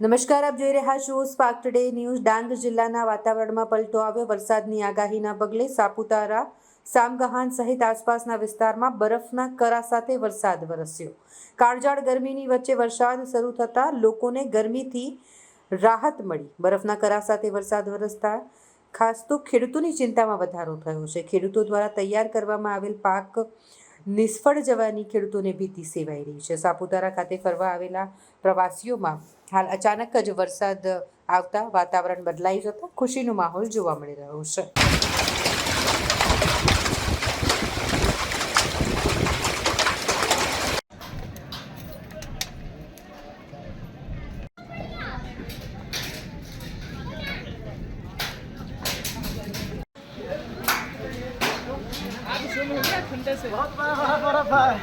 નમસ્કાર, આપ જોઈ રહ્યા છો સ્પાર્ક ટુડે ન્યૂઝ ડાંગ જિલ્લાના વાતાવરણમાં પલટો આવ્યો. વરસાદની આગાહીના પગલે સાપુતારા, સામગહાન સહિત આસપાસના વિસ્તારમાં બરફના કરા સાથે વરસાદ વરસ્યો. કાળજાળ ગરમીની વચ્ચે વરસાદ શરૂ થતાં લોકોને ગરમીથી રાહત મળી. બરફના કરા સાથે વરસાદ વરસતા ખાસ તો ખેડૂતોની ચિંતામાં વધારો થયો છે. ખેડૂતો દ્વારા તૈયાર કરવામાં આવેલ પાક નિષ્ફળ જવાની ખેડૂતોને ભીતિ સેવાઈ રહી છે. સાપુતારા ખાતે ફરવા આવેલા પ્રવાસીઓમાં હાલ અચાનક જ વરસાદ આવતા વાતાવરણ બદલાઈ જતા ખુશીનો માહોલ જોવા મળી રહ્યો છે. ठंडे से बहुत बड़ा बड़ा है